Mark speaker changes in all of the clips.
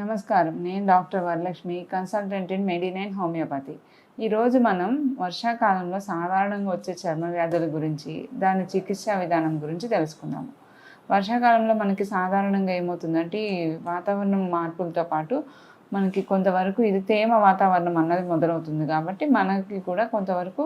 Speaker 1: నమస్కారం. నేను doctor Varalakshmi consultant in Medinine homeopathy. ఈరోజు మనం వర్షాకాలంలో సాధారణంగా వచ్చే చర్మ వ్యాధుల గురించి దాని చికిత్సా విధానం గురించి తెలుసుకుందాము. వర్షాకాలంలో మనకి సాధారణంగా ఏమవుతుందంటే ఈ వాతావరణం మార్పులతో పాటు మనకి కొంతవరకు ఇది తేమ వాతావరణం అన్నది మొదలవుతుంది కాబట్టి మనకి కూడా కొంతవరకు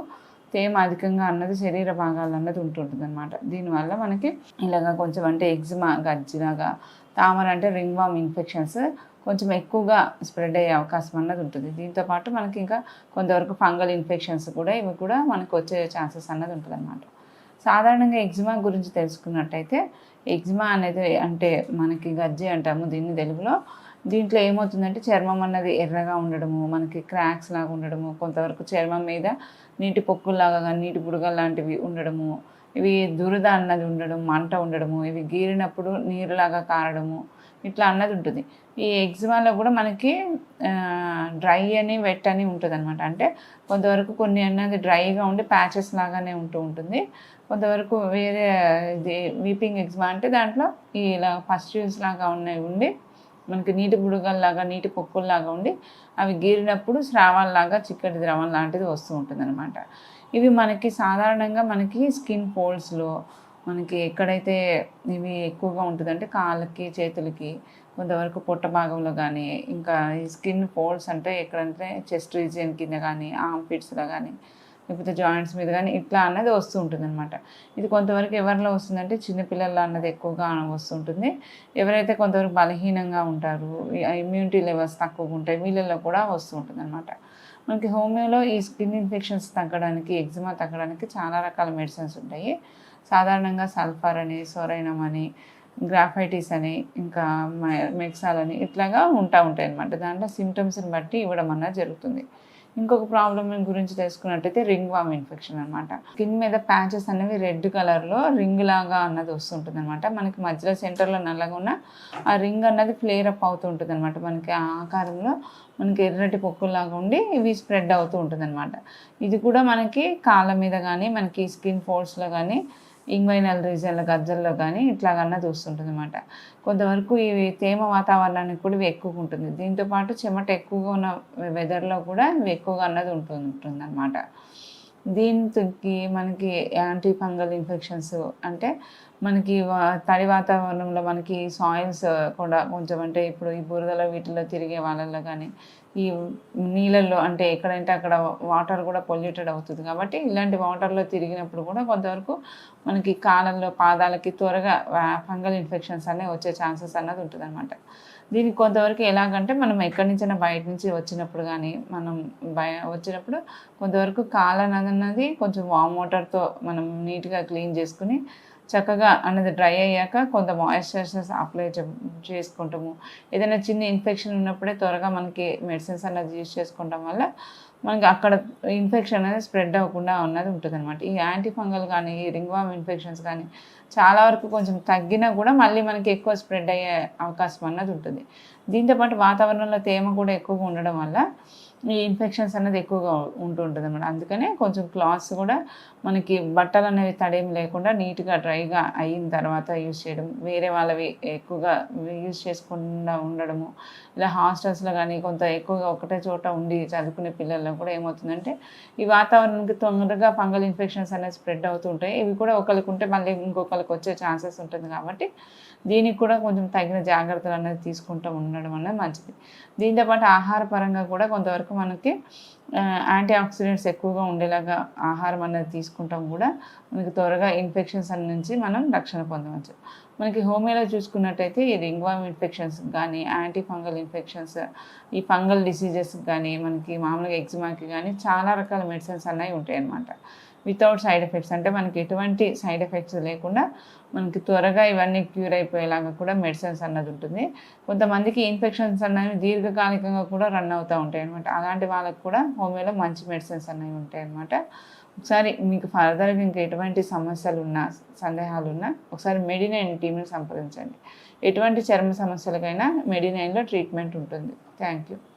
Speaker 1: తేమ అధికంగా అన్నది శరీర భాగాలు అన్నది ఉంటుంటుంది అనమాట దీనివల్ల మనకి ఇలాగా కొంచెం అంటే ఎగ్జిమా గజ్జిలాగా తామర అంటే రింగ్ వామ్ ఇన్ఫెక్షన్స్ కొంచెం ఎక్కువగా స్ప్రెడ్ అయ్యే అవకాశం అన్నది ఉంటుంది. దీంతో పాటు మనకి ఇంకా కొంతవరకు ఫంగల్ ఇన్ఫెక్షన్స్ కూడా ఇవి కూడా మనకు వచ్చే ఛాన్సెస్ అన్నది ఉంటుంది అనమాట సాధారణంగా ఎగ్జిమా గురించి తెలుసుకున్నట్టయితే ఎగ్జిమా అనేది అంటే మనకి గజ్జి అంటాము దీన్ని తెలుగులో. దీంట్లో ఏమవుతుందంటే చర్మం అన్నది ఎర్రగా ఉండడము మనకి క్రాక్స్ లాగా ఉండడము కొంతవరకు చర్మం మీద నీటి పొక్కుల్లాగా కానీ నీటి బుడగ లాంటివి ఉండడము ఇవి దురద అన్నది ఉండడం మంట ఉండడము ఇవి గీరినప్పుడు నీరులాగా కారడము ఇట్లా అన్నది ఉంటుంది. ఈ ఎగ్జిమాలో కూడా మనకి డ్రై అని వెట్ అని ఉంటుంది అనమాట అంటే కొంతవరకు కొన్ని అన్నది డ్రైగా ఉండి ప్యాచెస్ లాగానే ఉంటూ ఉంటుంది. కొంతవరకు వేరే ఇది వీపింగ్ ఎగ్జిమా అంటే దాంట్లో ఈ ఇలా పస్ట్యూల్స్ లాగా ఉన్నాయి ఉండి మనకి నీటి బుడగల్లాగా నీటి పొక్కుల్లాగా ఉండి అవి గీరినప్పుడు స్రావాల్లాగా చిక్కటి ద్రవం లాంటిది వస్తూ ఉంటుంది అనమాట ఇవి మనకి సాధారణంగా మనకి స్కిన్ పోల్స్లో మనకి ఎక్కడైతే ఇవి ఎక్కువగా ఉంటుందంటే కాళ్ళకి చేతులకి కొంతవరకు పొట్ట భాగంలో కానీ ఇంకా ఈ స్కిన్ పోల్స్ అంటే ఎక్కడంటే చెస్ట్ రీజియన్ కింద కానీ ఆర్మ్ పిట్స్లో కానీ లేకపోతే జాయింట్స్ మీద కానీ ఇట్లా అన్నది వస్తూ ఉంటుంది అనమాట ఇది కొంతవరకు ఎవరిలో వస్తుందంటే చిన్నపిల్లల్లో అన్నది ఎక్కువగా వస్తుంటుంది. ఎవరైతే కొంతవరకు బలహీనంగా ఉంటారు ఇమ్యూనిటీ లెవెల్స్ తక్కువగా ఉంటాయి వీళ్ళల్లో కూడా వస్తూ ఉంటుంది అనమాట మనకి హోమియోలో ఈ స్కిన్ ఇన్ఫెక్షన్స్ తగ్గడానికి ఎగ్జిమా తగ్గడానికి చాలా రకాల మెడిసిన్స్ ఉంటాయి. సాధారణంగా సల్ఫర్ అని సోరైనం అని గ్రాఫైటిస్ అని ఇంకా మెక్సాల్ అని ఇట్లాగా ఉంటా ఉంటాయి అన్నమాట దాంట్లో సిమ్టమ్స్ని బట్టి ఇవ్వడం అన్నది జరుగుతుంది. ఇంకొక ప్రాబ్లం గురించి తెలుసుకున్నట్టయితే రింగ్ వామ్ ఇన్ఫెక్షన్ అనమాట స్కిన్ మీద ప్యాచెస్ అనేవి రెడ్ కలర్లో రింగ్ లాగా అన్నది వస్తుంటుంది అనమాట మనకి మధ్యలో సెంటర్లో నల్లగా ఉన్న ఆ రింగ్ అన్నది ఫ్లేర్ అప్ అవుతూ ఉంటుంది అనమాట మనకి ఆ ఆకారంలో మనకి ఎర్రటి పొక్కుల్లాగా ఉండి ఇవి స్ప్రెడ్ అవుతూ ఉంటుంది అనమాట ఇది కూడా మనకి కాళ్ళ మీద కానీ మనకి స్కిన్ ఫోల్డ్స్లో కానీ ఇంగ్వైనల్ రీజన్ల గజ్జల్లో కానీ ఇట్లాగన్నా చూస్తుంటుంది అనమాట కొంతవరకు ఇవి తేమ వాతావరణానికి కూడా ఇవి ఎక్కువగా ఉంటుంది. దీంతో పాటు చెమట ఎక్కువగా ఉన్న వెదర్లో కూడా ఇవి ఎక్కువగా అన్నది ఉంటుంది ఉంటుంది అనమాట దీనికి మనకి యాంటీ ఫంగల్ ఇన్ఫెక్షన్స్ అంటే మనకి వా- తడి వాతావరణంలో మనకి సాయిల్స్ కూడా కొంచెం అంటే ఇప్పుడు ఈ బురదలో వీటిలో తిరిగే వాళ్ళల్లో కానీ ఈ నీళ్ళల్లో అంటే ఎక్కడంటే అక్కడ వాటర్ కూడా పొల్యూటెడ్ అవుతుంది కాబట్టి ఇలాంటి వాటర్లో తిరిగినప్పుడు కూడా కొంతవరకు మనకి కాలంలో పాదాలకి త్వరగా ఫంగల్ ఇన్ఫెక్షన్స్ అనేవి వచ్చే ఛాన్సెస్ అన్నది ఉంటుంది అనమాట దీనికి కొంతవరకు ఎలాగంటే మనం ఎక్కడి నుంచైనా బయట నుంచి వచ్చినప్పుడు కానీ మనం బయ వచ్చినప్పుడు కొంతవరకు కాలం అన్నది కొంచెం వామ్ వాటర్తో మనం నీట్గా క్లీన్ చేసుకుని చక్కగా అన్నది డ్రై అయ్యాక కొంత మాయిశ్చరైజర్స్ అప్లై చేసుకుంటాము. ఏదైనా చిన్న ఇన్ఫెక్షన్ ఉన్నప్పుడే త్వరగా మనకి మెడిసిన్స్ అన్నది యూజ్ చేసుకోవడం వల్ల మనకి అక్కడ ఇన్ఫెక్షన్ అనేది స్ప్రెడ్ అవ్వకుండా ఉన్నది ఉంటుంది అనమాట ఈ యాంటీ ఫంగల్ కానీ ఈ రింగ్వామ్ ఇన్ఫెక్షన్స్ కానీ చాలా వరకు కొంచెం తగ్గినా కూడా మళ్ళీ మనకి ఎక్కువ స్ప్రెడ్ అయ్యే అవకాశం అన్నది ఉంటుంది. దీంతోపాటు వాతావరణంలో తేమ కూడా ఎక్కువగా ఉండడం వల్ల ఈ ఇన్ఫెక్షన్స్ అనేది ఎక్కువగా ఉంటూ ఉంటుంది అనమాట అందుకనే కొంచెం క్లాత్స్ కూడా మనకి బట్టలు అనేవి తడేం లేకుండా నీట్గా డ్రైగా అయిన తర్వాత యూజ్ చేయడం వేరే వాళ్ళవి ఎక్కువగా యూజ్ చేసుకుండా ఉండడము ఇలా హాస్టల్స్లో కానీ కొంత ఎక్కువగా ఒకటే చోట ఉండి చదువుకునే పిల్లల్లో కూడా ఏమవుతుందంటే ఈ వాతావరణానికి తొందరగా ఫంగల్ ఇన్ఫెక్షన్స్ అనేవి స్ప్రెడ్ అవుతుంటాయి. ఇవి కూడా ఒకరికి ఉంటే మళ్ళీ ఇంకొకరికి వచ్చే ఛాన్సెస్ ఉంటుంది కాబట్టి దీనికి కూడా కొంచెం తగిన జాగ్రత్తలు అనేది తీసుకుంటూ ఉండడం అనేది మంచిది. దీంతోపాటు ఆహార పరంగా కూడా కొంతవరకు మనకి యాంటీ ఆక్సిడెంట్స్ ఎక్కువగా ఉండేలాగా ఆహారం అనేది తీసుకుంటాం కూడా. మనకి త్వరగా ఇన్ఫెక్షన్స్ అన్ని నుంచి మనం రక్షణ పొందవచ్చు. మనకి హోమియోలో చూసుకున్నట్టయితే ఈ రింగ్వామ్ ఇన్ఫెక్షన్స్ కానీ యాంటీ ఫంగల్ ఇన్ఫెక్షన్స్ ఈ ఫంగల్ డిసీజెస్ కానీ మనకి మామూలుగా ఎగ్జిమాకి కానీ చాలా రకాల మెడిసిన్స్ అన్నవి ఉంటాయి అన్నమాట వితౌట్ సైడ్ ఎఫెక్ట్స్ అంటే మనకి ఎటువంటి సైడ్ ఎఫెక్ట్స్ లేకుండా మనకి త్వరగా ఇవన్నీ క్యూర్ అయిపోయేలాగా కూడా మెడిసిన్స్ అన్నది ఉంటుంది. కొంతమందికి ఇన్ఫెక్షన్స్ అనేవి దీర్ఘకాలికంగా కూడా రన్ అవుతూ ఉంటాయి అనమాట అలాంటి వాళ్ళకి కూడా హోమియోలో మంచి మెడిసిన్స్ అనేవి ఉంటాయి అనమాట ఒకసారి మీకు ఫర్దర్గా ఇంకా ఎటువంటి సమస్యలు ఉన్నా సందేహాలు ఉన్నా ఒకసారి మెడినైన్ టీమ్ని సంప్రదించండి. ఎటువంటి చర్మ సమస్యలకైనా మెడినైన్లో ట్రీట్మెంట్ ఉంటుంది. Thank you